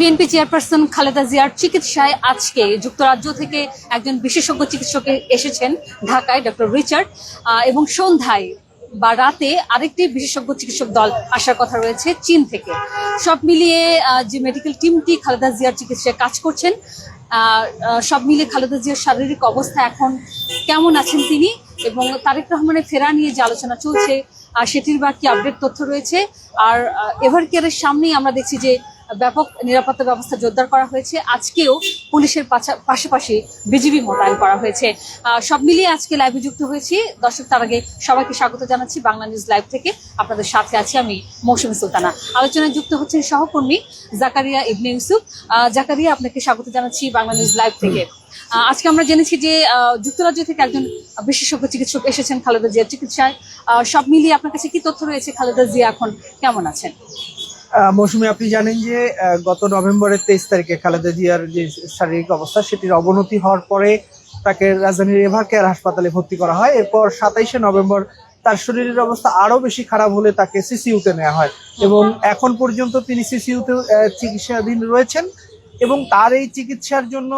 BNP chairperson Khaleda জিয়ার চিকিৎসায় আজকে যুক্তরাজ্য থেকে একজন বিশেষজ্ঞ চিকিৎসক এসেছেন ঢাকায়, ডক্টর রিচার্ড। এবং সন্ধ্যায় বা রাতে আরেকটি বিশেষজ্ঞ চিকিৎসক দল আসার কথা রয়েছে চীন থেকে। সব মিলিয়ে যে মেডিকেল টিমটি খালেদা জিয়ার চিকিৎসায় কাজ করছেন সব মিলিয়ে খালেদা জিয়ার শারীরিক অবস্থা এখন কেমন আছেন তিনি এবং তারেক রহমানের ফেরা নিয়ে যে আলোচনা চলছে আর সেটির বা কি আপডেট তথ্য রয়েছে? আর এভার কেয়ারের সামনেই আমরা দেখছি যে ব্যাপক নিরাপত্তা ব্যবস্থা জোরদার করা হয়েছে। আজকেও পুলিশের পাশাপাশি বিজিবি মোতায়েন করা হয়েছে। সব মিলিয়ে আজকে লাইভে যুক্ত হয়েছি। দর্শক, তার আগে সবাইকে স্বাগত জানাচ্ছি বাংলা নিউজ লাইভ থেকে। আপনাদের সাথে আছি আমি মৌসুমী সুলতানা। আলোচনায় যুক্ত হচ্ছেন সহকর্মী জাকারিয়া ইবনে ইউসুফ। জাকারিয়া, আপনাকে স্বাগত জানাচ্ছি বাংলা নিউজ লাইভ থেকে। আজকে আমরা জেনেছি যে যুক্তরাজ্য থেকে একজন বিশেষজ্ঞ চিকিৎসক এসেছেন খালেদা জিয়ার চিকিৎসায়। সব মিলিয়ে আপনার কাছে কি তথ্য রয়েছে? খালেদা জিয়া এখন কেমন আছেন? মৌসুমী আপনি জানেন যে গত নভেম্বরের তেইশ তারিখে খালেদা জিয়ার যে শারীরিক অবস্থা, সেটির অবনতি হওয়ার পরে তাকে রাজধানীর এভার কেয়ার হাসপাতালে ভর্তি করা হয়। এরপর সাতাইশে নভেম্বর তার শরীরের অবস্থা আরও বেশি খারাপ হলে তাকে সিসিউতে নেওয়া হয় এবং এখন পর্যন্ত তিনি সিসিউতে চিকিৎসাধীন রয়েছেন এবং তার এই চিকিৎসার জন্য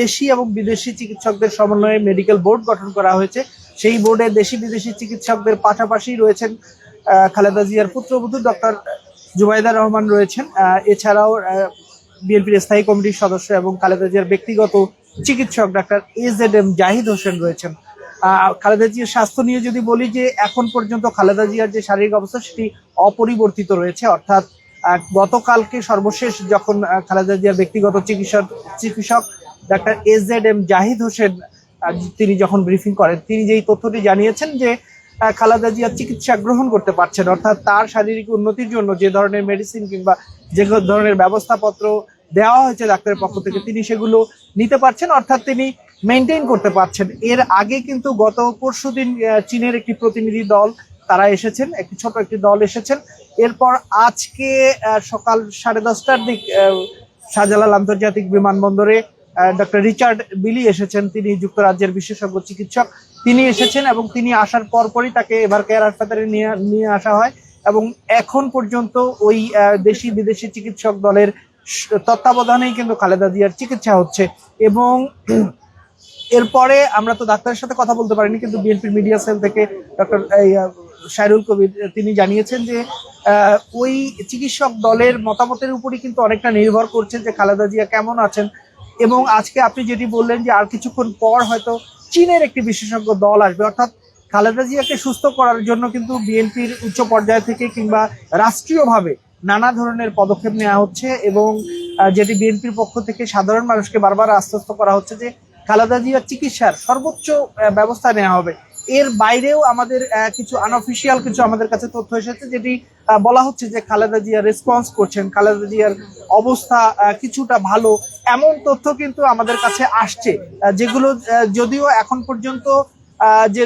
দেশি এবং বিদেশি চিকিৎসকদের সমন্বয়ে মেডিকেল বোর্ড গঠন করা হয়েছে। সেই বোর্ডে দেশি বিদেশি চিকিৎসকদের পাশাপাশি রয়েছেন খালেদা জিয়ার পুত্রবধূ ডক্টর জুবাইদা রহমান রয়েছেন। এছাড়াও বিএনপির স্থায়ী কমিটির সদস্য এবং খালেদা জিয়ার ব্যক্তিগত চিকিৎসক doctor A Z M Zahid Hossain রয়েছেন। খালেদা জিয়ার স্বাস্থ্য নিয়ে যদি বলি যে, এখন পর্যন্ত খালেদা জিয়ার যে শারীরিক অবস্থা, সেটি অপরিবর্তিত রয়েছে। অর্থাৎ গতকালকে সর্বশেষ যখন খালেদা জিয়ার ব্যক্তিগত চিকিৎসক চিকিৎসক doctor A Z M Zahid Hossain তিনি যখন ব্রিফিং করেন, তিনি যেই তথ্যটি জানিয়েছেন যে খালেদা জিয়া চিকিৎসা গ্রহণ করতে পারছেন, অর্থাৎ তার শারীরিক উন্নতির জন্য যে ধরনের মেডিসিন কিংবা যে ধরনের ব্যবস্থাপত্র দেওয়া হয়েছে ডাক্তারের পক্ষ থেকে, তিনি সেগুলো নিতে পারছেন, অর্থাৎ তিনি মেনটেন করতে পারছেন। এর আগে কিন্তু গত পরশু দিন চীনের একটি প্রতিনিধি দল, তারা এসেছেন, একটি ছোট একটি দল এসেছেন। এরপর আজকে সকাল সাড়ে দশটার দিক শাহজালাল আন্তর্জাতিক বিমানবন্দরে ডক্টর রিচার্ড বিলি এসেছেন। তিনি যুক্তরাজ্যের বিশেষজ্ঞ চিকিৎসক। তিনি এসেছেন এবং তিনি আসার পরপরই তাকে এবার কেয়ার হাসপাতালে নিয়ে নিয়ে আসা হয় এবং এখন পর্যন্ত ওই দেশি বিদেশি চিকিৎসক দলের তত্ত্বাবধানেই কিন্তু খালেদা জিয়ার চিকিৎসা হচ্ছে এবং এরপরে আমরা তো ডাক্তারের সাথে কথা বলতে পারিনি, কিন্তু বিএনপির মিডিয়া সেল থেকে ডক্টর শাহরুল কবির, তিনি জানিয়েছেন যে ওই চিকিৎসক দলের মতামতের উপরই কিন্তু অনেকটা নির্ভর করছে যে খালেদা জিয়া কেমন আছেন এবং আজকে আপনি যেটি বললেন যে আর কিছুক্ষণ পর হয়তো চীনের একটি বিশেষজ্ঞ দল আসবে, অর্থাৎ খালেদা জিয়াকে সুস্থ করার জন্য কিন্তু বিএনপির উচ্চ পর্যায় থেকে কিংবা রাষ্ট্রীয়ভাবে নানা ধরনের পদক্ষেপ নেওয়া হচ্ছে এবং যেটি বিএনপির পক্ষ থেকে সাধারণ মানুষকে বারবার আশ্বস্ত করা হচ্ছে যে খালেদা জিয়ার চিকিৎসার সর্বোচ্চ ব্যবস্থা নেওয়া হবে। এর বাইরেও আমাদের কিছু আনঅফিসিয়াল কিছু আমাদের কাছে তথ্য এসেছে যেটি বলা হচ্ছে যে খালেদা জিয়া রেসপন্স করছেন, খালেদা জিয়ার অবস্থা কিছুটা ভালো। এমন তথ্য কিন্তু আমাদের কাছে আসছে যেগুলো যদিও এখন পর্যন্ত যে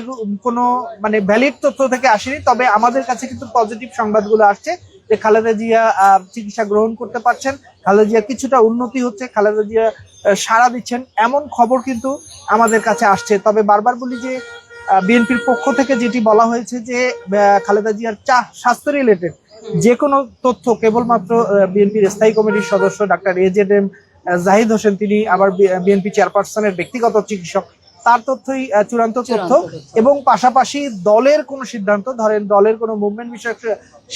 কোনো মানে ভ্যালিড তথ্য থেকে আসেনি, তবে আমাদের কাছে কিন্তু পজিটিভ সংবাদগুলো আসছে যে খালেদা জিয়া চিকিৎসা গ্রহণ করতে পারছেন, খালেদা জিয়া কিছুটা উন্নতি হচ্ছে, খালেদা জিয়া সাড়া দিচ্ছেন, এমন খবর কিন্তু আমাদের কাছে আসছে। তবে বারবার বলি যে বিএনপির পক্ষ থেকে যেটি বলা হয়েছে যে খালেদা জিয়ার চা স্বাস্থ্য রিলেটেড যে কোনো তথ্য, কেবলমাত্র বিএনপির স্থায়ী কমিটির সদস্য doctor A Z M Zahid Hossain তিনি আবার বিএনপি চেয়ারপারসনের ব্যক্তিগত চিকিৎসক। তার তথ্যই চূড়ান্ত তথ্য। এবং পাশাপাশি দলের কোনো সিদ্ধান্ত ধরেন দলের কোনো মুভমেন্ট বিষয়ক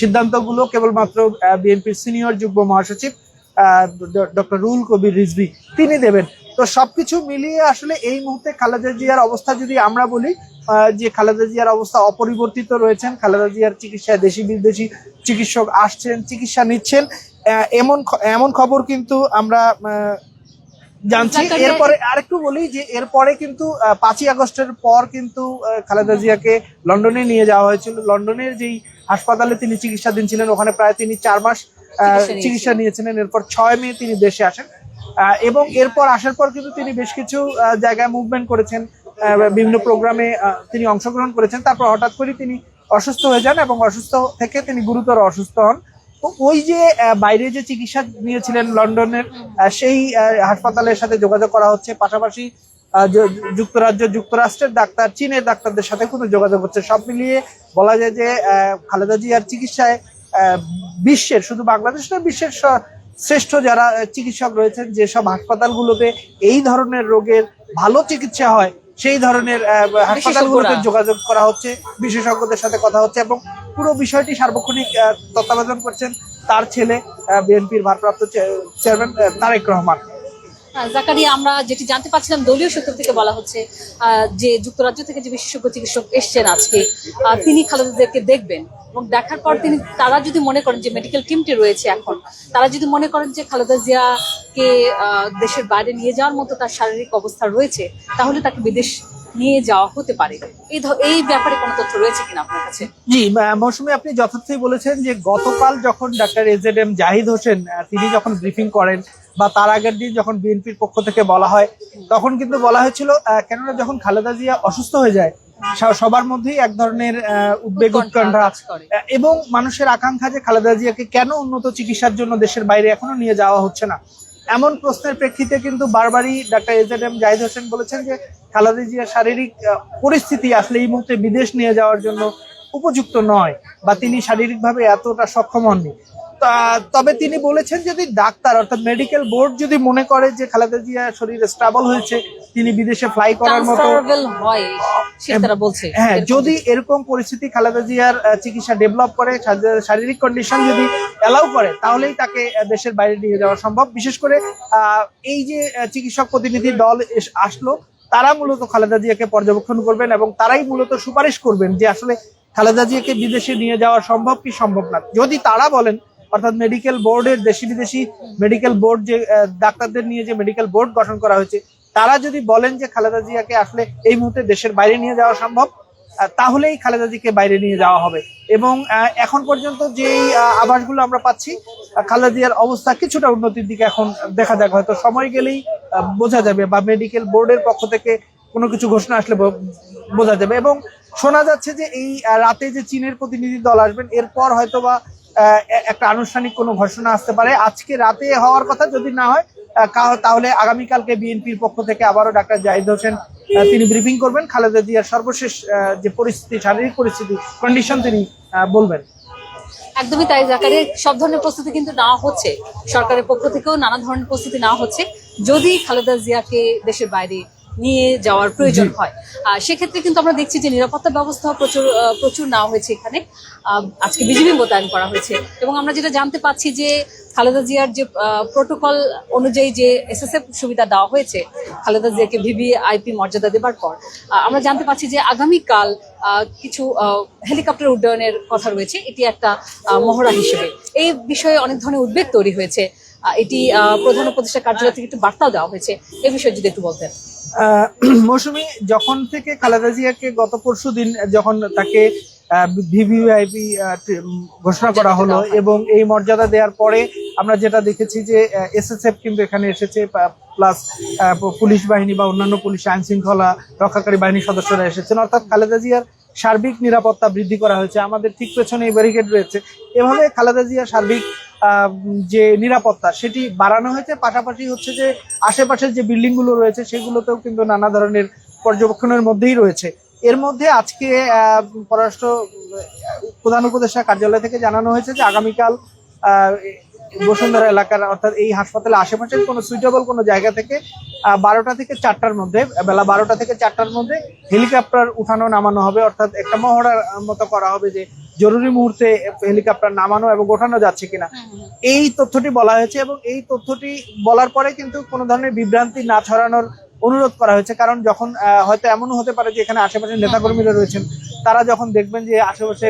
সিদ্ধান্তগুলো কেবলমাত্র বিএনপির সিনিয়র যুগ্ম মহাসচিব ডক্টর রুল কবির রিজভি তিনি দেবেন। তো সবকিছু মিলিয়ে আসলে এই মুহূর্তে খালেদা জিয়ার অবস্থা যদি আমরা বলি যে খালেদা জিয়ার অবস্থা অপরিবর্তিত রয়েছেন খালেদা জিয়ার চিকিৎসায় দেশি বিদেশি চিকিৎসক আসছেন চিকিৎসা নিচ্ছেন এমন এমন খবর কিন্তু আমরা জানছি। এরপরে আরেকটু বলি যে এরপরে কিন্তু পাঁচই আগস্টের পর কিন্তু খালেদা জিয়াকে লন্ডনে নিয়ে যাওয়া হয়েছিল। লন্ডনের যেই হাসপাতালে তিনি চিকিৎসাধীন ছিলেন ওখানে প্রায় তিনি চার মাস চিকিৎসা নিয়েছিলেন। এরপর ছয় মে তিনি দেশে আসেন। আহ, এবং এরপর আসার পর কিন্তু তিনি বেশ কিছু জায়গায় মুভমেন্ট করেছেন বিভিন্ন প্রোগ্রামে তিনি অংশগ্রহণ করেছেন। তারপর হঠাৎ করে তিনি অসুস্থ হয়ে যান এবং অসুস্থ থেকে তিনি গুরুতর অসুস্থ হন। তো ওই যে বাইরে যে চিকিৎসা নিয়েছিলেন লন্ডনের সেই হাসপাতালের সাথে যোগাযোগ করা হচ্ছে। পাশাপাশি যুক্তরাজ্য যুক্তরাষ্ট্রের ডাক্তার চীনের ডাক্তারদের সাথে কোনো যোগাযোগ হচ্ছে। সব মিলিয়ে বলা যায় যে খালেদা জিয়ার চিকিৎসায় আহ, বিশ্বের শুধু বাংলাদেশ না বিশ্বের শ্রেষ্ঠ যারা চিকিৎসক রয়েছেন যেসব হাসপাতালগুলোতে এই ধরনের রোগের ভালো চিকিৎসা হয় সেই ধরনের হাসপাতালগুলোতে যোগাযোগ করা হচ্ছে বিশেষজ্ঞদের সাথে কথা হচ্ছে এবং পুরো বিষয়টি সার্বক্ষণিক তত্ত্বাবধান করছেন তার ছেলে বিএনপির ভারপ্রাপ্ত চেয়ারম্যান তারেক রহমান। জাকারিয়া, আমরা যেটি জানতে পারছিলাম দলীয় সূত্র থেকে বলা হচ্ছে যে যুক্তরাজ্য থেকে যে বিশেষজ্ঞ চিকিৎসক এসছেন আজকে তিনি খালেদাদেরকে দেখবেন এবং দেখার পর তিনি, তারা যদি মনে করেন যে মেডিকেল টিমটি রয়েছে এখন, তারা যদি মনে করেন যে খালেদা জিয়াকে দেশের বাইরে নিয়ে যাওয়ার মতো তার শারীরিক অবস্থা রয়েছে, তাহলে তাকে বিদেশ নিয়ে যাওয়া হতে পারে। এই এই ব্যাপারে কোনো তথ্য রয়েছে কিনা আপনার কাছে জি আহ, আপনি যথার্থই বলেছেন যে গতকাল যখন doctor A Z M Zahid Hossain তিনি যখন ব্রিফিং করেন বা তার আগের দিন যখন বিএনপির পক্ষ থেকে বলা হয় তখন কিন্তু বলা হয়েছিল কেননা যখন খালেদা জিয়া অসুস্থ হয়ে যায় সবার মধ্যেই এক ধরনের উদ্বেগ উৎকণ্ঠা। এবং মানুষের আকাঙ্ক্ষা যে খালেদা জিয়াকে কেন উন্নত চিকিৎসার জন্য দেশের বাইরে এখনও নিয়ে যাওয়া হচ্ছে না এমন প্রশ্নের প্রেক্ষিতে কিন্তু বারবারই doctor A Z M Zahid Hossain বলেছেন যে খালেদা জিয়ার শারীরিক পরিস্থিতি আসলে এই মুহূর্তে বিদেশ নিয়ে যাওয়ার জন্য উপযুক্ত নয় বা তিনি শারীরিকভাবে এতটা সক্ষম হননি। তবে তিনি বলেছেন যদি ডাক্তার অর্থাৎ মেডিকেল বোর্ড যদি মনে করে যে খালেদা জিয়া শরীর স্ট্রাবল হয়েছে তিনি বিদেশে ফ্লাই করার মতো হয় যদি এরকম পরিস্থিতি খালেদা জিয়ার চিকিৎসা ডেভেলপ করে শারীরিক কন্ডিশন যদি অ্যালাউ করে তাহলেই তাকে দেশের বাইরে নিয়ে যাওয়া সম্ভব। বিশেষ করে আহ, এই যে চিকিৎসক প্রতিনিধি দল আসলো তারা মূলত খালেদা জিয়াকে পর্যবেক্ষণ করবেন এবং তারাই মূলত সুপারিশ করবেন যে আসলে খালেদা জিয়াকে বিদেশে নিয়ে যাওয়া সম্ভব কি সম্ভব না। যদি তারা বলেন অর্থাৎ মেডিকেল বোর্ডের দেশি বিদেশি মেডিকেল বোর্ড যে ডাক্তারদের নিয়ে যে মেডিকেল বোর্ড গঠন করা হয়েছে তারা যদি বলেন যে খালেদা জিয়াকে আসলে এই মুহূর্তে দেশের বাইরে নিয়ে যাওয়া সম্ভব তাহলেই খালেদা জিকে বাইরে নিয়ে যাওয়া হবে। এবং এখন পর্যন্ত যেই আহ, আভাসগুলো আমরা পাচ্ছি খালেদা জিয়ার অবস্থা কিছুটা উন্নতির দিকে এখন দেখা যাক। হয়তো সময় গেলেই বোঝা যাবে বা মেডিকেল বোর্ডের পক্ষ থেকে কোনো কিছু ঘোষণা আসলে বোঝা যাবে। এবং শোনা যাচ্ছে যে এই রাতে যে চীনের প্রতিনিধি দল আসবেন এরপর হয়তো বা একটা আনুষ্ঠানিক কোনো ঘোষণা আসতে পারে। আজকে রাতে হওয়ার কথা যদি না হয় তাহলে আগামীকালকে বিএনপির পক্ষ থেকে আবারও ডাক্তার জাহিদ হোসেন তিনি ব্রিফিং করবেন। খালেদা জিয়ার সর্বশেষ যে পরিস্থিতি, শারীরিক পরিস্থিতি কন্ডিশন তিনি বলবেন। একদমই তাই জাকারে সব ধরনের প্রস্তুতি কিন্তু নেওয়া হচ্ছে। সরকারের পক্ষ থেকেও নানা ধরনের প্রস্তুতি নেওয়া হচ্ছে। যদি খালেদা জিয়াকে দেশের বাইরে নিয়ে যাওয়ার প্রয়োজন হয়। আর সেক্ষেত্রে কিন্তু আমরা দেখছি যে নিরাপত্তা ব্যবস্থা প্রচুর প্রচুর নেওয়া হয়েছে এখানে। আজকে বিজিবি মোতায়েন করা হয়েছে। এবং আমরা যেটা জানতে পাচ্ছি যে খালেদা জিয়ার যে প্রোটোকল অনুযায়ী যে এসএসএফ সুবিধা দেওয়া হয়েছে খালেদা জিয়াকে ভিভিআইপি মর্যাদা দেবার পর আহ, আমরা জানতে পাচ্ছি যে আগামীকাল আহ, কিছু আহ, হেলিকপ্টার উড্ডয়নের কথা রয়েছে। এটি একটা মহড়া হিসেবে। এই বিষয়ে অনেক ধরনের উদ্বেগ তৈরি হয়েছে। এটি আহ, প্রধান উপদেষ্টা কার্যালয় থেকে একটু বার্তাও দেওয়া হয়েছে। এ বিষয়ে যদি একটু বলতেন। মৌসুমী যখন থেকে খালেদা জিয়াকে গত পরশু দিন যখন তাকে ভিভিআইপি ঘোষণা করা হলো এবং এই মর্যাদা দেওয়ার পরে আমরা যেটা দেখেছি যে এসএসএফ কিন্তু এখানে এসেছে প্লাস পুলিশ বাহিনী বা অন্যান্য পুলিশ আইনশৃঙ্খলা রক্ষাকারী বাহিনীর সদস্যরা এসেছেন। অর্থাৎ খালেদা জিয়ার সার্বিক নিরাপত্তা বৃদ্ধি করা হয়েছে, আমাদের ঠিক পেছনে ব্যারিকেড রয়েছে। এভাবে খালেদা জিয়া সার্বিক যে নিরাপত্তা, সেটি বাড়ানো হয়েছে। পাশাপাশি হচ্ছে যে আশেপাশের যে বিল্ডিংগুলো রয়েছে, সেগুলোতেও কিন্তু নানা ধরনের পর্যবেক্ষণের মধ্যেই রয়েছে। এর মধ্যে আজকে পররাষ্ট্র প্রধান উপদেষ্টা কার্যালয় থেকে জানানো হয়েছে যে আগামীকাল বসুন্ধরা এলাকার অর্থাৎ এই হাসপাতালে আশেপাশের কোনো সুইটেবল কোনো জায়গা থেকে বারোটা থেকে চারটার মধ্যে বেলা বারোটা থেকে চারটার মধ্যে হেলিকপ্টার উঠানো নামানো হবে। অর্থাৎ একটা মহড়ার মতো করা হবে যে জরুরি মুহূর্তে হেলিকপ্টার নামানো এবং ওঠানো যাচ্ছে কিনা। এই তথ্যটি বলা হয়েছে এবং এই তথ্যটি বলার পরে কিন্তু কোনো ধরনের বিভ্রান্তি না ছড়ানোর অনুরোধ করা হয়েছে কারণ যখন হয়তো এমনও হতে পারে যে এখানে আশেপাশে নেতাকর্মীরা রয়েছেন তারা যখন দেখবেন যে আশেপাশে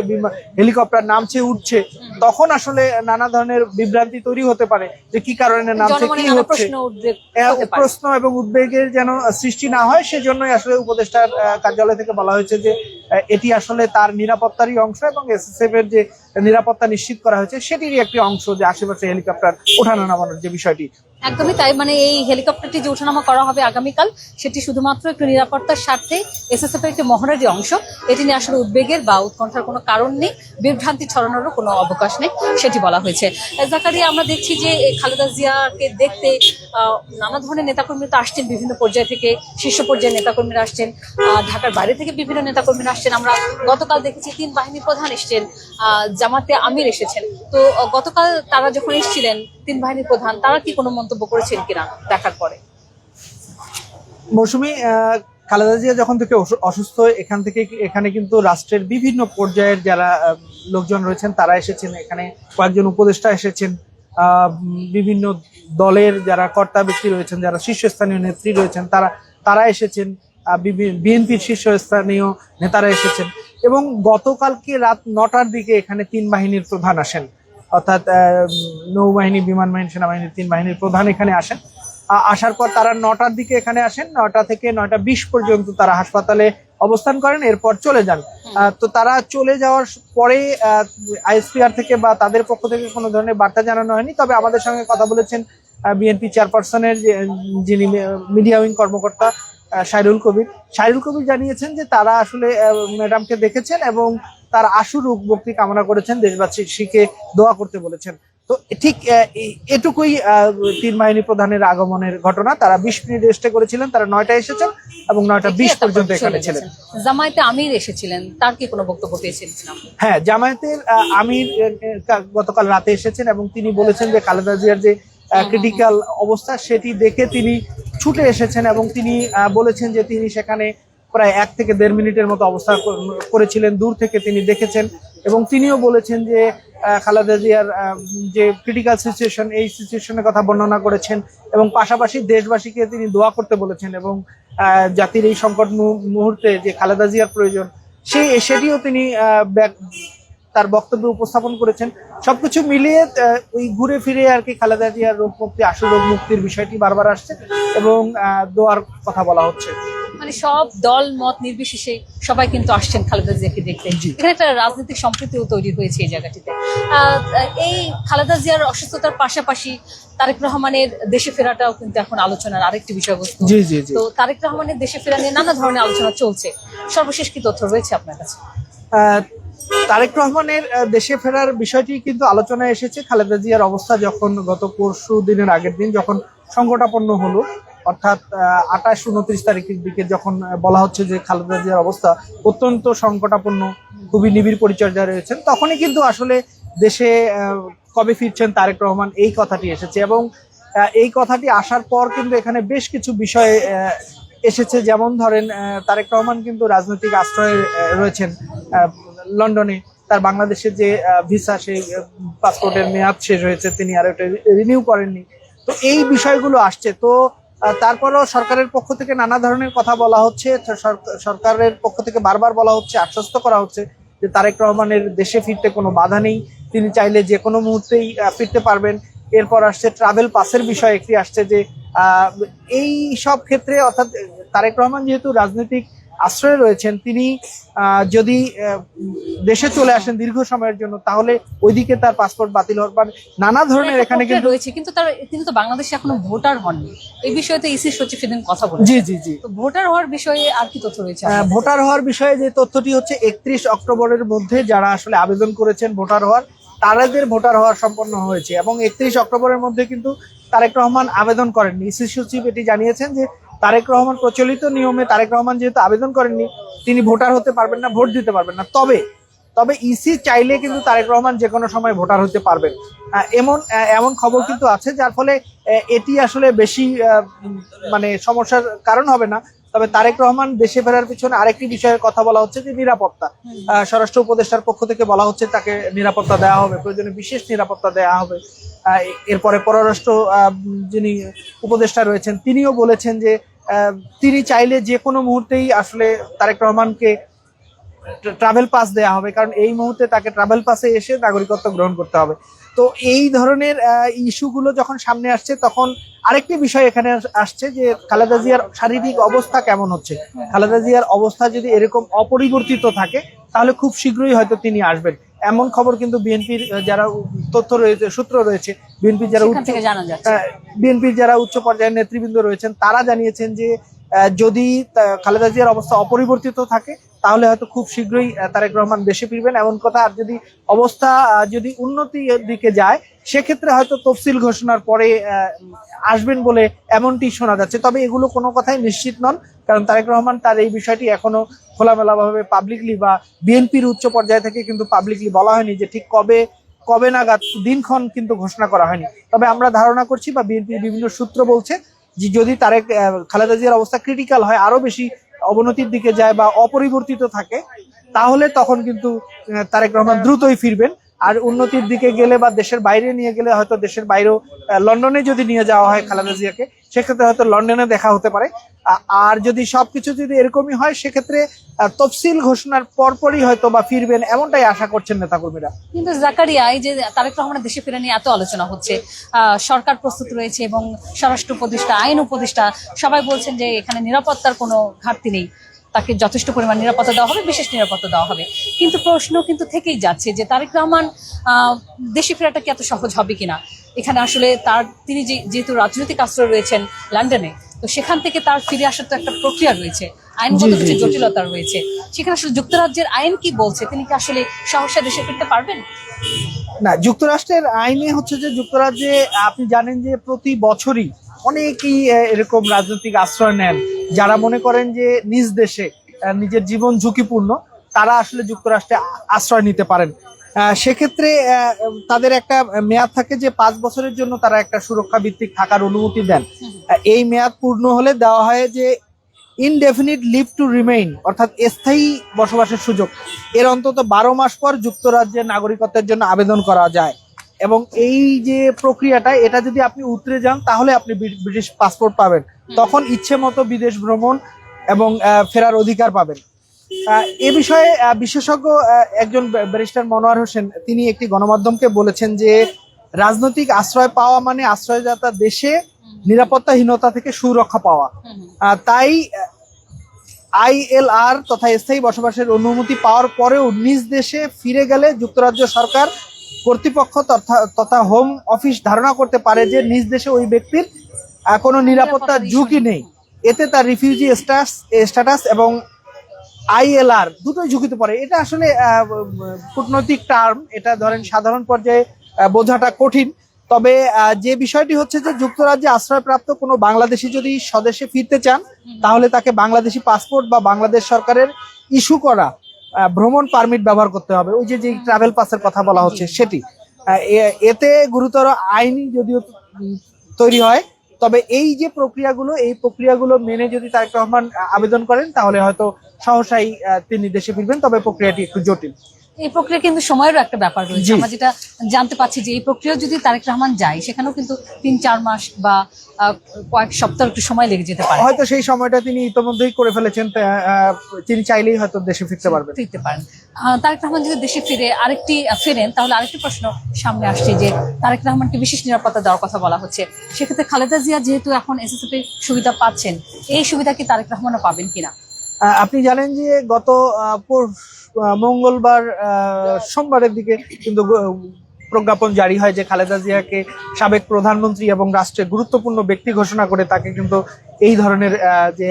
হেলিকপ্টার নামছে উঠছে তখন আসলে নানা ধরনের বিভ্রান্তি তৈরি হতে পারে যে কি কারণে নামছে কি হচ্ছে। প্রশ্ন এবং উদ্বেগের যেন সৃষ্টি না হয় সেজন্যই আসলে উপদেষ্টার কার্যালয় থেকে বলা হয়েছে যে এটি আসলে তার নিরাপত্তারই অংশ এবং এসএসএফ এর যে নিরাপত্তা নিশ্চিত করা হয়েছে সেটিরই একটি অংশ যে আশেপাশে হেলিকপ্টার ওঠানো নামানোর যে বিষয়টি। একদমই তাই মানে এই হেলিকপ্টারটি যে ওঠানামা করা হবে আগামীকাল সেটি শুধুমাত্র একটু নিরাপত্তার স্বার্থে এসএসএফ এর একটি মহড়ারই অংশ এটি নিয়ে আসলে উদ্বেগের বা উৎকণ্ঠার কোনো কারণ নেই বিভ্রান্তি ছড়ানোরও কোনো অবকাশ নেই সেটি বলা হয়েছে। জাকারিয়া আমরা দেখছি যে খালেদা জিয়াকে দেখতে নানা ধরনের নেতাকর্মী তো আসছেন বিভিন্ন পর্যায় থেকে শীর্ষ পর্যায়ের নেতাকর্মীরা আসছেন ঢাকার বাইরে থেকে বিভিন্ন নেতাকর্মীরা আসছেন। আমরা গতকাল দেখেছি তিন বাহিনী প্রধান এসছেন আহ, জামাতে আমির এসেছেন। তো গতকাল তারা যখন এসেছিলেন, তিন বাহিনীর প্রধান, তারা কি কোনো মন্তব্য করেছেন কিনা দেখার পরে? মৌসুমি খালেদা জিয়া যখন থেকে অসু- অসুস্থ, এখান থেকে এখানে কিন্তু রাষ্ট্রের বিভিন্ন পর্যায়ের যারা লোকজন রয়েছেন, তারা এসেছেন। এখানে কয়েকজন উপদেষ্টা এসেছেন। বিভিন্ন দলের যারা কর্তা ব্যক্তি রয়েছেন, যারা শীর্ষস্থানীয় নেত্রী রয়েছেন, তারা তারা এসেছেন। বিএনপির শীর্ষস্থানীয় নেতারা এসেছেন। এবং গতকালকে রাত নটার দিকে এখানে তিন বাহিনীর প্রধান আসেন। অর্থাৎ নৌবাহিনী বিমান বাহিনী সেনাবাহিনীর তিন বাহিনীর প্রধান এখানে আসেন। আসার পর তারা নটার দিকে এখানে আসেন, নটা থেকে নয়টা বিশ পর্যন্ত তারা হাসপাতালে অবস্থান করেন, এরপর চলে যান। তো তারা চলে যাওয়ার পরে আইএসপিআর থেকে বা তাদের পক্ষ থেকে কোনো ধরনের বার্তা জানানো হয়নি। তবে আমাদের সঙ্গে কথা বলেছেন বিএনপি চেয়ারপারসনের যিনি মিডিয়া উইং কর্মকর্তা সাইরুল কবির। সাইরুল কবির জানিয়েছেন যে তারা আসলে ম্যাডামকে দেখেছেন এবং তার আশু রোগ মুক্তি কামনা করেছেন দেশবাসীকে দোয়া করতে বলেছেন। তো ঠিক এটুকুই তিন বাহিনী প্রধানের আগমনের ঘটনা। তারা বিশ মিনিট রেস্টে করেছিলেন তারা নয়টা এসেছেন এবং নয়টা বিশ পর্যন্ত এখানে ছিলেন। জামায়াতে আমির এসেছিলেন তার কি কোনো বক্তব্য পেয়েছেন হ্যাঁ জামায়াতের আমির গতকাল রাতে এসেছেন এবং তিনি বলেছেন যে খালেদা জিয়ার যে ক্রিটিক্যাল অবস্থা সেটি দেখে তিনি ছুটে এসেছেন এবং তিনি বলেছেন যে তিনি সেখানে প্রায় এক থেকে দেড় মিনিটের মতো অবস্থা করেছিলেন, দূর থেকে তিনি দেখেছেন এবং তিনিও বলেছেন যে খালেদা জিয়ার যে ক্রিটিক্যাল সিচুয়েশন এই সিচুয়েশনের কথা বর্ণনা করেছেন এবং পাশাপাশি দেশবাসীকে তিনি দোয়া করতে বলেছেন এবং জাতির এই সংকট মুহূর্তে যে খালেদা জিয়ার প্রয়োজন সেই সেটিও তিনি তার বক্তব্য উপস্থাপন করেছেন। সবকিছু মিলিয়ে ওই ঘুরে ফিরে আর কি খালেদা জিয়ার রোগ মুক্তি আশু রোগ মুক্তির বিষয়টি বারবার আসছে এবং দোয়ার কথা বলা হচ্ছে। মানে সব দল মত নির্বিশেষে সবাই কিন্তু আসছেন খালেদা জিয়াকে দেখতে। এখানে একটা রাজনৈতিক সম্প্রীতিও তৈরি হয়েছে এই জায়গাটিতে। এই খালেদা জিয়ার অসুস্থতার পাশাপাশি তারেক রহমানের দেশে ফেরাটাও কিন্তু এখন আলোচনার আরেকটি বিষয়বস্তু। তো তারেক রহমানের দেশে ফেরা নিয়ে নানা ধরনের আলোচনা চলছে। সর্বশেষ কি তথ্য রয়েছে আপনার কাছে? তারেক রহমানের দেশে ফেরার বিষয়টি কিন্তু আলোচনায় এসেছে। খালেদা জিয়ার অবস্থা যখন গত পরশু দিনের আগের দিন যখন সংকটাপন্ন হলো, অর্থাৎ আঠাশ, উনত্রিশ তারিখের দিকে যখন বলা হচ্ছে যে খালেদা জিয়ার অবস্থা অত্যন্ত সংকটাপন্ন, খুবই নিবিড় পরিচর্যায় রয়েছেন, তখনই কিন্তু আসলে দেশে কবে ফিরছেন তারেক রহমান, এই কথাটি এসেছে এবং এই কথাটি আসার পর কিন্তু এখানে বেশ কিছু বিষয়ে এসেছে। যেমন ধরেন তারেক রহমান কিন্তু রাজনৈতিক আশ্রয়ে রয়েছেন লন্ডনে তার বাংলাদেশের যে ভিসা সেই পাসপোর্টের মেয়াদ শেষ হয়েছে, তিনি আর ওটা রিনিউ করেননি। তো এই বিষয়গুলো আসছে। তো তারপরেও সরকারের পক্ষ থেকে নানা ধরনের কথা বলা হচ্ছে। সরকারের পক্ষ থেকে বারবার বলা হচ্ছে, আশ্বস্ত করা হচ্ছে যে তারেক রহমানের দেশে ফিরতে কোনো বাধা নেই। তিনি চাইলে যে কোনো মুহূর্তেই ফিরতে পারবেন। এরপর আসছে ট্রাভেল পাসের বিষয় একটি আসছে যে এই সব ক্ষেত্রে অর্থাৎ, তারেক রহমান যেহেতু রাজনৈতিক আশ্রয়ে রয়েছেন তিনি যদি দেশে চলে আসেন দীর্ঘ সময়ের জন্য তাহলে ওইদিকে তার পাসপোর্ট বাতিল হওয়ার পর নানা ধরনের এখানে কিন্তু রয়েছে কিন্তু তার তিনি তো বাংলাদেশে এখনও ভোটার হননি। এই বিষয়ে তো ইসি সচিব সেদিন কথা বলে জি জি জি। ভোটার হওয়ার বিষয়ে আর কি তথ্য রয়েছে? ভোটার হওয়ার বিষয়ে যে তথ্যটি হচ্ছে একত্রিশ অক্টোবরের মধ্যে যারা আসলে আবেদন করেছেন ভোটার হওয়ার তাদের ভোটার হওয়ার সম্পন্ন হয়েছে। এবং একত্রিশ অক্টোবরের মধ্যে কিন্তু তারেক রহমান আবেদন করেননি। ইসি সচিব এটি জানিয়েছেন যে তারেক রহমান প্রচলিত নিয়মে তারেক রহমান যেহেতু আবেদন করেননি তিনি ভোটার হতে পারবেন না ভোট দিতে পারবেন না। তবে তবে ইসি চাইলে কিন্তু তারেক রহমান যে কোনো সময় ভোটার হতে পারবেন। এমন এমন খবর কিন্তু আছে যার ফলে এটি আসলে বেশি মানে সমস্যার কারণ হবে না। তবে তারেক রহমান দেশে ফেরার পিছনে আরেকটি বিষয়ের কথা বলা হচ্ছে যে নিরাপত্তা। স্বরাষ্ট্র উপদেষ্টার পক্ষ থেকে বলা হচ্ছে তাকে নিরাপত্তা দেওয়া হবে প্রয়োজনে বিশেষ নিরাপত্তা দেওয়া হবে। এরপরে পররাষ্ট্র যিনি উপদেষ্টা রয়েছেন তিনিও বলেছেন যে তিনি চাইলে যে কোনো মুহূর্তেই আসলে তারেক রহমানকে ট্রাভেল পাস দেওয়া হবে, কারণ এই মুহূর্তে তাকে ট্রাভেল পাসে এসে নাগরিকত্ব গ্রহণ করতে হবে। তো এই ধরনের ইস্যুগুলো যখন সামনে আসছে, তখন আরেকটি বিষয় এখানে আস- আসছে যে খালেদা জিয়ার শারীরিক অবস্থা কেমন হচ্ছে? খালেদা জিয়ার অবস্থা যদি এরকম অপরিবর্তিত থাকে, তাহলে খুব শীঘ্রই হয়তো তিনি আসবেন। এমন খবর কিন্তু বিএনপির যারা তথ্য রয়েছে সূত্র রয়েছে বিএনপির যারা উচ্চ বিএনপির যারা উচ্চ পর্যায়ের নেতৃবৃন্দ রয়েছেন তারা জানিয়েছেন যে আহ, যদি খালেদা জিয়ার অবস্থা অপরিবর্তিত থাকে তাহলে হয়তো খুব শীঘ্রই তারেক রহমান দেশে ফিরবেন। এমন কথা, আর যদি অবস্থা যদি উন্নতির দিকে যায়, সেক্ষেত্রে হয়তো তফসিল ঘোষণার পরে আসবেন বলে এমনটি শোনা যাচ্ছে। তবে এগুলো কোনো কথাই নিশ্চিত নন, কারণ তারেক রহমান তার এই বিষয়টি এখনও খোলামেলাভাবে পাবলিকলি বা বিএনপির উচ্চ পর্যায় থেকে কিন্তু পাবলিকলি বলা হয়নি যে ঠিক কবে কবে নাগাদ দিনক্ষণ কিন্তু ঘোষণা করা হয়নি। তবে আমরা ধারণা করছি বা বিএনপির বিভিন্ন সূত্র বলছে যে যদি তারেক খালেদা জিয়ার অবস্থা ক্রিটিক্যাল হয় আরও বেশি অবনতির দিকে যায় বা অপরিবর্তিত থাকে তাহলে তখন কিন্তু তারেক রহমান দ্রুতই ফিরবেন। আর উন্নতির দিকে গেলে বা দেশের বাইরে নিয়ে গেলে হয়তো দেশের বাইরেও লন্ডনে যদি নিয়ে যাওয়া হয় খালেদা জিয়াকে, সেক্ষেত্রে হয়তো লন্ডনে দেখা হতে পারে। আর যদি সবকিছু যদি এরকমই হয়, সেক্ষেত্রে তফসিল ঘোষণার পরপরই হয়তো বা ফিরবেন এমনটাই আশা করছেন নেতাকর্মীরা। কিন্তু জাকারিয়া, এই যে তারেক রহমানের দেশে ফিরে নিয়ে এত আলোচনা হচ্ছে। সরকার প্রস্তুত রয়েছে এবং স্বরাষ্ট্র উপদেষ্টা, আইন উপদেষ্টা, সবাই বলছেন যে এখানে নিরাপত্তার কোনো ঘাটতি নেই। তাকে যথেষ্ট পরিমাণ নিরাপত্তা দেওয়া হবে বিশেষ নিরাপত্তা দেওয়া হবে। কিন্তু প্রশ্ন কিন্তু থেকেই যাচ্ছে যে তারেক রহমান দেশে ফেরাটা কি এত সহজ হবে কিনা? এখানে আসলে তার তিনি যে যেহেতু রাজনৈতিক আশ্রয় রয়েছেন লন্ডনে তো সেখান থেকে তার ফিরে আসার তো একটা প্রক্রিয়া রয়েছে আইনগত কিছু জটিলতা রয়েছে। সেখানে আসলে যুক্তরাজ্যের আইন কি বলছে? তিনি কি আসলে সহসা দেশে ফিরতে পারবেন? না যুক্তরাষ্ট্রের আইনে হচ্ছে যে যুক্তরাজ্যে আপনি জানেন যে প্রতি বছরই অনেকেই এরকম রাজনৈতিক আশ্রয় নেন। যারা মনে করেন যে নিজ দেশে নিজের জীবন ঝুঁকিপূর্ণ, তারা আসলে যুক্তরাষ্ট্রে আশ্রয় নিতে পারেন। সেক্ষেত্রে তাদের একটা মেয়াদ থাকে যে পাঁচ বছরের জন্য তারা একটা সুরক্ষা ভিত্তিক থাকার অনুমতি দেন। এই মেয়াদ পূর্ণ হলে দেওয়া হয় যে ইনডেফিনিট লিভ টু রিমেইন অর্থাৎ স্থায়ী বসবাসের সুযোগ। এর অন্তত বারো মাস পর যুক্তরাজ্যের নাগরিকত্বের জন্য আবেদন করা যায়। এবং এই যে প্রক্রিয়াটা, এটা যদি আপনি উতরে যান, তাহলে আপনি ব্রিটিশ পাসপোর্ট পাবেন। তখন ইচ্ছে মতো বিদেশ ভ্রমণ এবং ফেরার অধিকার পাবেন। এ বিষয়ে বিশেষজ্ঞ একজন ব্যারিস্টার মনোয়ার হোসেন, তিনি একটি গণমাধ্যমকে বলেছেন যে, রাজনৈতিক আশ্রয় পাওয়া মানে আশ্রয়দাতা দেশে নিরাপত্তাহীনতা থেকে সুরক্ষা পাওয়া। তাই আইএলআর তথা স্থায়ী বসবাসের অনুমতি পাওয়ার পরেও নিজ দেশে ফিরে গেলে যুক্তরাজ্য সরকার কর্তৃপক্ষ তথা- হোম অফিস ধারণা করতে পারে যে নিজ দেশে ওই ব্যক্তির কোনো নিরাপত্তার ঝুঁকি নেই। এতে তার রিফিউজি স্ট্যাটাস স্ট্যাটাস এবং আইএলআর দুটোই ঝুঁকিতে পড়ে। এটা আসলে কূটনৈতিক টার্ম এটা ধরেন সাধারণ পর্যায়ে বোঝাটা কঠিন। তবে যে বিষয়টি হচ্ছে যে যুক্তরাজ্যে আশ্রয়প্রাপ্ত কোনো বাংলাদেশি যদি স্বদেশে ফিরতে চান তাহলে তাকে বাংলাদেশি পাসপোর্ট বা বাংলাদেশ সরকারের ইস্যু করা ভ্রমণ পারমিট ব্যবহার করতে হবে। ওই যে যে ট্রাভেল পাসের কথা বলা হচ্ছে, সেটি। এতে গুরুতর আইনি যদিও তৈরি হয়, তবে এই যে প্রক্রিয়াগুলো, এই প্রক্রিয়াগুলো মেনে যদি তারেক রহমান আবেদন করেন, তাহলে হয়তো সহসাই তিনি দেশে ফিরবেন, তবে প্রক্রিয়াটি একটু জটিল। এই প্রক্রিয়া কিন্তু সময়েরও একটা ব্যাপার রয়েছে। আমরা যেটা জানতে পাচ্ছি যে এই প্রক্রিয়া যদি তারেক রহমান যায় সেখানেও কিন্তু তিন চার মাস বা কয়েক সপ্তাহ একটু সময় লেগে যেতে পারে। হয়তো সেই সময়টা তিনি ইতোমধ্যেই করে ফেলেছেন তিনি চাইলেই হয়তো দেশে ফিরতে পারবেন। ফিরতে পারেন। তারেক রহমান যদি দেশে ফিরে আরেকটি ফেরেন তাহলে আরেকটি প্রশ্ন সামনে আসছে যে তারেক রহমানকে বিশেষ নিরাপত্তা দেওয়ার কথা বলা হচ্ছে। সেক্ষেত্রে খালেদা জিয়া যেহেতু এখন এসএসএফ সুবিধা পাচ্ছেন এই সুবিধা কি তারেক রহমানও পাবেন কিনা? আপনি জানেন যে গত মঙ্গলবার আহ, সোমবারের দিকে কিন্তু প্রজ্ঞাপন জারি হয় যে খালেদা জিয়াকে সাবেক প্রধানমন্ত্রী এবং রাষ্ট্রের গুরুত্বপূর্ণ ব্যক্তি ঘোষণা করে তাকে কিন্তু এই ধরনের যে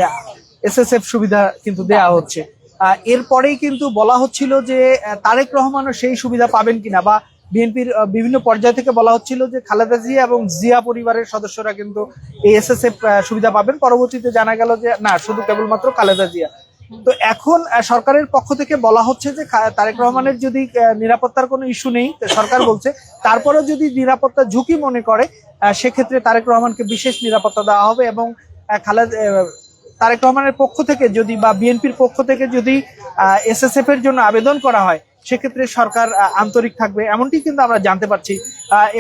এসএসএফ সুবিধা কিন্তু দেয়া হচ্ছে। আহ, এরপরেই কিন্তু বলা হচ্ছিল যে তারেক রহমানও সেই সুবিধা পাবেন কিনা বা বিএনপির বিভিন্ন পর্যায় থেকে বলা হচ্ছিল যে খালেদা জিয়া এবং জিয়া পরিবারের সদস্যরা কিন্তু এই এসএসএফ সুবিধা পাবেন। পরবর্তীতে জানা গেল যে না শুধু কেবলমাত্র খালেদা জিয়া। তো এখন সরকারের পক্ষ থেকে বলা হচ্ছে যে তারেক রহমানের যদি নিরাপত্তার কোনো ইস্যু নেই সরকার বলছে তারপরেও যদি নিরাপত্তা ঝুঁকি মনে করে সেক্ষেত্রে তারেক রহমানকে বিশেষ নিরাপত্তা দেওয়া হবে এবং খালেদ তারেক রহমানের পক্ষ থেকে যদি বা বিএনপির পক্ষ থেকে যদি এসএসএফ এর জন্য আবেদন করা হয় সেক্ষেত্রে সরকার আন্তরিক থাকবে। এমনটি কিন্তু আমরা জানতে পারছি।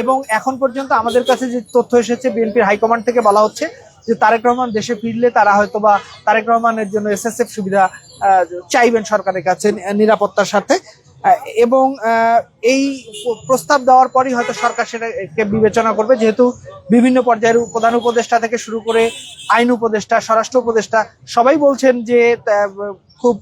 এবং এখন পর্যন্ত আমাদের কাছে যে তথ্য এসেছে বিএনপির হাইকমান্ড থেকে বলা হচ্ছে যে তারেক রহমান দেশে ফিরলে তারা হয়তো বা তারেক রহমানের জন্য এসএসএফ সুবিধা চাইবেন সরকারের কাছে নিরাপত্তার সাথে এবং এই প্রস্তাব দেওয়ার পরই হয়তো সরকার সেটাকে বিবেচনা করবে। যেহেতু বিভিন্ন পর্যায়ের প্রধান উপদেষ্টা থেকে শুরু করে আইন উপদেষ্টা, স্বরাষ্ট্র উপদেষ্টা সবাই বলছেন যে খুব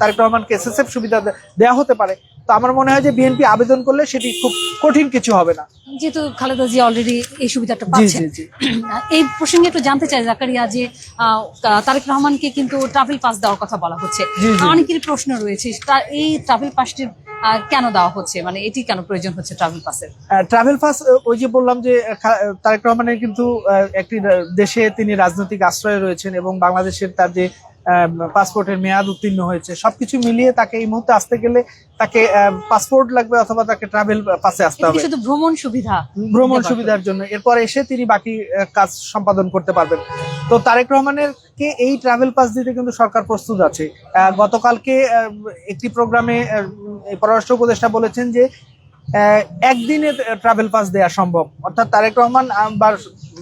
তারেক রহমানকে এসএসএফ সুবিধা দেওয়া হতে পারে। তো আমার মনে হয় যে বিএনপি আবেদন করলে সেটি খুব কঠিন কিছু হবে না। যেহেতু খালেদা জিয়া অলরেডি এই সুবিধাটা পাচ্ছেন। এই প্রসঙ্গে একটু জানতে চাই জাকারিয়া যে তারেক রহমানকে কিন্তু ট্রাভেল পাস দেওয়ার কথা বলা হচ্ছে। অনেকেরই প্রশ্ন রয়েছে এই ট্রাভেল পাসটি আহ, কেন দেওয়া হচ্ছে? মানে এটি কেন প্রয়োজন হচ্ছে ট্রাভেল পাসের ট্রাভেল পাস ওই যে বললাম যে তারেক রহমানের কিন্তু একটি দেশে তিনি রাজনৈতিক আশ্রয়ে রয়েছেন এবং বাংলাদেশের তার যে পাসপোর্টের মেয়াদ উত্তীর্ণ হয়েছে। সবকিছু মিলিয়ে তাকে এই মুহূর্তে আসতে গেলে তাকে পাসপোর্ট লাগবে অথবা তাকে ট্রাভেল পাসে আসতে হবে। শুধু ভ্রমণ সুবিধা। ভ্রমণ সুবিধার জন্য। এরপর এসে তিনি বাকি কাজ সম্পাদন করতে পারবেন। তো তারেক রহমানের কে এই ট্রাভেল পাস দিতে কিন্তু সরকার প্রস্তুত আছে। গতকালকে একটি প্রোগ্রামে পররাষ্ট্র উপদেষ্টা বলেছেন যে একদিনে ট্রাভেল পাস দেওয়া সম্ভব। অর্থাৎ তারেক রহমান বা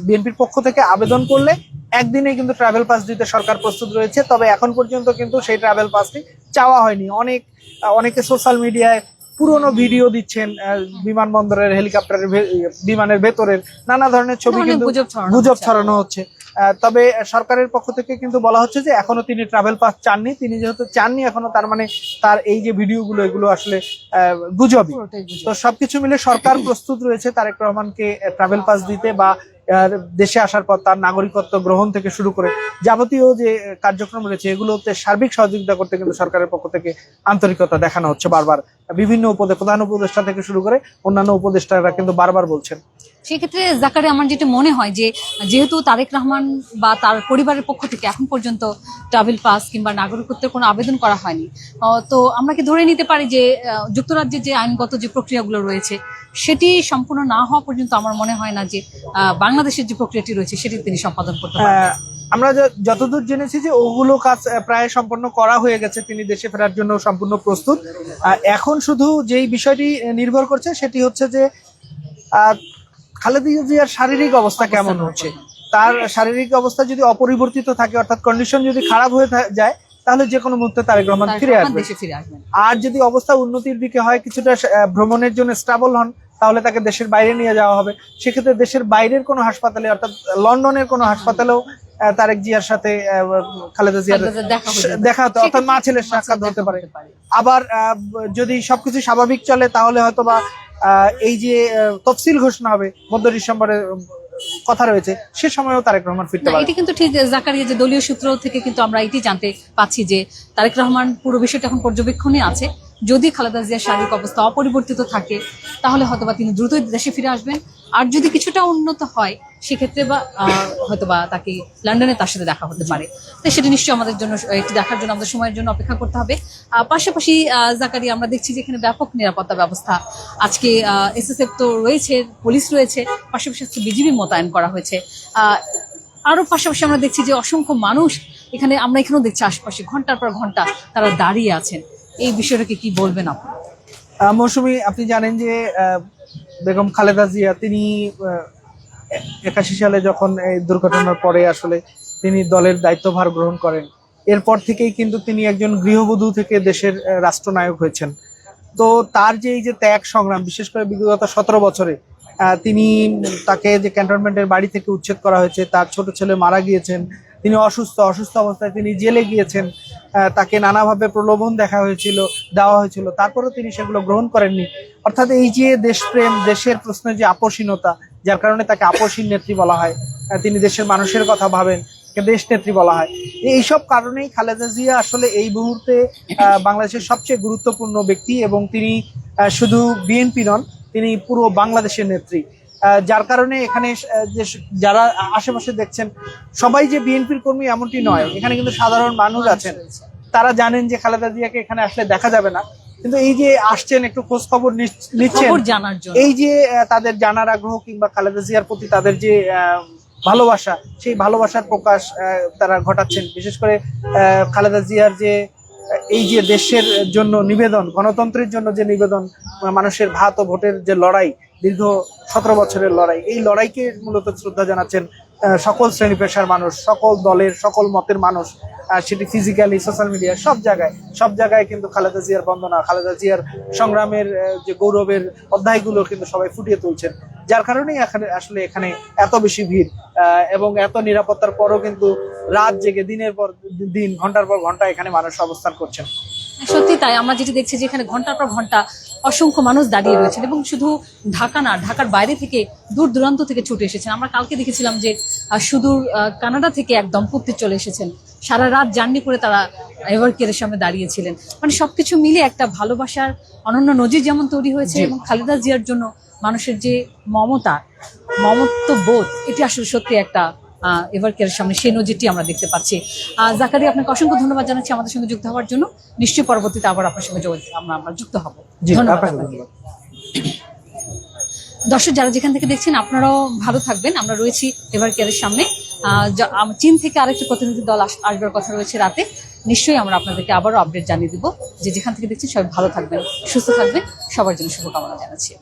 বিএনপির পক্ষ থেকে আবেদন করলে একদিনে কিন্তু ট্রাভেল পাস দিতে সরকার প্রস্তুত রয়েছে তবে এখন পর্যন্ত কিন্তু সেই ট্রাভেল পাসটি চাওয়া হয়নি অনেক অনেকে সোশ্যাল মিডিয়ায় পুরনো ভিডিও দিচ্ছেন বিমানবন্দরের হেলিকপ্টারের বিমানের ভেতরের নানা ধরনের ছবি কিন্তু গুজব ছড়ানো হচ্ছে। তবে সরকারের পক্ষ থেকে কিন্তু বলা হচ্ছে যে এখনও তিনি ট্রাভেল পাস চাননি তিনি যেহেতু চাননি এখনও তার মানে তার এই যে ভিডিওগুলো এগুলো আসলে আহ, গুজবই গুজব। তো সবকিছু মিলে সরকার প্রস্তুত রয়েছে তারেক রহমানকে ট্রাভেল পাস দিতে বা দেশে আসার পর তার নাগরিকত্ব গ্রহণ থেকে শুরু করে যাবতীয় যে কার্যক্রম রয়েছে, এগুলোতে সার্বিক সহযোগিতা করতে কিন্তু সরকারের পক্ষ থেকে আন্তরিকতা দেখানো হচ্ছে বারবার। বিভিন্ন উপদে প্রধান উপদেষ্টা থেকে শুরু করে অন্যান্য উপদেষ্টারা কিন্তু বারবার বলছেন। সেক্ষেত্রে জাকারে আমার যেটা মনে হয় যে যেহেতু তারেক রহমান বা তার পরিবারের পক্ষ থেকে এখন পর্যন্ত ট্রাভেল পাস কিংবা নাগরিকত্বের কোনো আবেদন করা হয়নি তো আমরা কি ধরে নিতে পারি যে যুক্তরাজ্যের যে আইনগত যে প্রক্রিয়াগুলো রয়েছে সেটি সম্পূর্ণ না হওয়া পর্যন্ত আমার মনে হয় না যে বাংলাদেশের যে প্রক্রিয়াটি রয়েছে সেটি তিনি সম্পাদন করতে পারবেন। আহ, আমরা যতদূর জেনেছি যে ওগুলো কাজ প্রায় সম্পন্ন করা হয়ে গেছে। তিনি দেশে ফেরার জন্য সম্পূর্ণ প্রস্তুত। এখন শুধু যেই বিষয়টি নির্ভর করছে সেটি হচ্ছে যে খালেদা জিয়ার শারীরিক অবস্থা কেমন হচ্ছে? তার শারীরিক অবস্থা যদি অপরিবর্তিত থাকে অর্থাৎ কন্ডিশন যদি খারাপ হয়ে যায় তাহলে যে কোনো মুহূর্তে তারেক রহমান ফিরে আসবে। আর যদি অবস্থা উন্নতির দিকে হয় কিছুটা ভ্রমণের জন্য স্ট্রাবল হন তাহলে তাকে দেশের বাইরে নিয়ে যাওয়া হবে। সেক্ষেত্রে দেশের বাইরের কোনো হাসপাতালে অর্থাৎ লন্ডনের কোনো হাসপাতালেও তারেক জিয়ার সাথে খালেদা জিয়ার দেখা হতো অর্থাৎ মা ছেলের সাক্ষাৎ হতে পারে। আবার যদি সবকিছু স্বাভাবিক চলে তাহলে হয়তো বা এই যে তফসিল ঘোষণা হবে মধ্য ডিসেম্বরে কথা রয়েছে সে সময়ও তারেক রহমান ফিরতে পারে এটি কিন্তু ঠিক জাকারিয়া যে দলীয় সূত্র থেকে কিন্তু আমরা এটি জানতে পাচ্ছি যে তারেক রহমান পুরো বিষয়টা এখন পর্যবেক্ষণে আছে। যদি খালেদা জিয়ার শারীরিক অবস্থা অপরিবর্তিত থাকে তাহলে হয়তোবা তিনি দ্রুতই দেশে ফিরে আসবেন। আর যদি কিছুটা উন্নত হয় সেক্ষেত্রে বা হয়তোবা তাকে লন্ডনে তার সাথে দেখা হতে পারে। তো সেটি নিশ্চয়ই আমাদের জন্য একটি দেখার জন্য আমাদের সময়ের জন্য অপেক্ষা করতে হবে। পাশাপাশি আহ, জাকারিয়া আমরা দেখছি যে এখানে ব্যাপক নিরাপত্তা ব্যবস্থা। আজকে এসএসএফ তো রয়েছে পুলিশ রয়েছে পাশাপাশি আজকে বিজিবি মোতায়েন করা হয়েছে। আহ, আরও পাশাপাশি আমরা দেখছি যে অসংখ্য মানুষ এখানে আমরা এখানেও দেখছি আশপাশে ঘণ্টার পর ঘণ্টা তারা দাঁড়িয়ে আছেন। এই বিষয়টাকে কি বলবেন আপনি? মৌসুমি, আপনি জানেন যে বেগম খালেদা জিয়া তিনি একাশি সালে যখন এই দুর্ঘটনার পরে আসলে তিনি দলের দায়িত্বভার গ্রহণ করেন, এরপর থেকেই কিন্তু তিনি একজন গৃহবধূ থেকে দেশের রাষ্ট্রনায়ক হয়েছেন। তো তার যে এই যে ত্যাগ সংগ্রাম, বিশেষ করে বিগত সতেরো বছরে তিনি তাকে যে ক্যান্টনমেন্টের বাড়ি থেকে উচ্ছেদ করা হয়েছে, তার ছোট ছেলে মারা গিয়েছেন তিনি অসুস্থ অসুস্থ অবস্থায় তিনি জেলে গিয়েছেন। তাকে নানাভাবে প্রলোভন দেখা হয়েছিল, দেওয়া হয়েছিল। তারপরেও তিনি সেগুলো গ্রহণ করেননি। অর্থাৎ এই যে দেশপ্রেম, দেশের প্রশ্নে যে আপসীনতা যার কারণে তাকে আপসীন নেত্রী বলা হয় তিনি দেশের মানুষের কথা ভাবেন দেশ নেত্রী বলা হয়। এইসব কারণেই খালেদা জিয়া আসলে এই মুহূর্তে বাংলাদেশের সবচেয়ে গুরুত্বপূর্ণ ব্যক্তি এবং তিনি শুধু বিএনপি নন, তিনি পুরো বাংলাদেশের নেত্রী। যার কারণে এখানে যে যারা আশেপাশে দেখছেন সবাই যে বিএনপির কর্মী এমনটি নয়। এখানে কিন্তু সাধারণ মানুষ আছেন। তারা জানেন যে খালেদা জিয়াকে এখানে আসলে দেখা যাবে না। কিন্তু এই যে আসছেন একটু খোঁজ খবর নিচ- নিচ্ছেন জানার জন্য। এই যে তাদের জানার আগ্রহ কিংবা খালেদা জিয়ার প্রতি তাদের যে আহ, ভালোবাসা সেই ভালোবাসার প্রকাশ আহ, তারা ঘটাচ্ছেন। বিশেষ করে আহ, খালেদা জিয়ার যে এই যে দেশের জন্য নিবেদন গণতন্ত্রের জন্য যে নিবেদন মানুষের ভাত ও ভোটের যে লড়াই দীর্ঘ সতেরো বছরের লড়াই। এই লড়াইকে মূলত শ্রদ্ধা জানাচ্ছেন সকল শ্রেণি পেশার মানুষ, সকল দলের, সকল মতের মানুষ সেটি ফিজিক্যালি সোশ্যাল মিডিয়া সব জায়গায়। সব জায়গায় কিন্তু খালেদা জিয়ার বন্দনা, খালেদা জিয়ার সংগ্রামের যে গৌরবের অধ্যায়গুলো কিন্তু সবাই ফুটিয়ে তুলছেন। যার কারণেই এখানে, আসলে এখানে এত বেশি ভিড় এবং এত নিরাপত্তার পরও কিন্তু রাত জেগে দিনের পর দিন, ঘণ্টার পর ঘণ্টা এখানে মানুষ অবস্থান করছেন। সত্যি তাই আমরা যেটি দেখছি যে এখানে ঘণ্টার পর ঘণ্টা অসংখ্য মানুষ দাঁড়িয়ে রয়েছেন এবং শুধু ঢাকা না ঢাকার বাইরে থেকে দূর দূরান্ত থেকে ছুটে এসেছেন। আমরা কালকে দেখেছিলাম যে সুদূর কানাডা থেকে এক দম্পতি চলে এসেছেন। সারা রাত জার্নি করে তারা এভার কেয়ারের সামনে দাঁড়িয়েছিলেন। মানে সবকিছু মিলে একটা ভালোবাসার অনন্য নজির যেমন তৈরি হয়েছে এবং খালেদা জিয়ার জন্য মানুষের যে মমতা মমত্ব বোধ এটি আসলে সত্যি একটা এভার কেয়ারের সামনে সেই নজিরটি আমরা দেখতে পাচ্ছি। জাকারি আপনাকে অসংখ্য ধন্যবাদ জানাচ্ছি আমাদের সঙ্গে যুক্ত হওয়ার জন্য। নিশ্চয়ই পরবর্তীতে আবার আপনার সঙ্গে আমরা আমরা যুক্ত হব। ধন্যবাদ দর্শক যারা যেখান থেকে দেখছেন আপনারাও ভালো থাকবেন। আমরা রয়েছি এভার কেয়ারের সামনে। আহ, চীন থেকে আরেকটি প্রতিনিধি দল আসবার কথা রয়েছে রাতে। নিশ্চয়ই আমরা আপনাদেরকে আবারও আপডেট জানিয়ে দিব যে যেখান থেকে দেখছেন সবাই ভালো থাকবেন সুস্থ থাকবেন। সবার জন্য শুভকামনা জানাচ্ছি।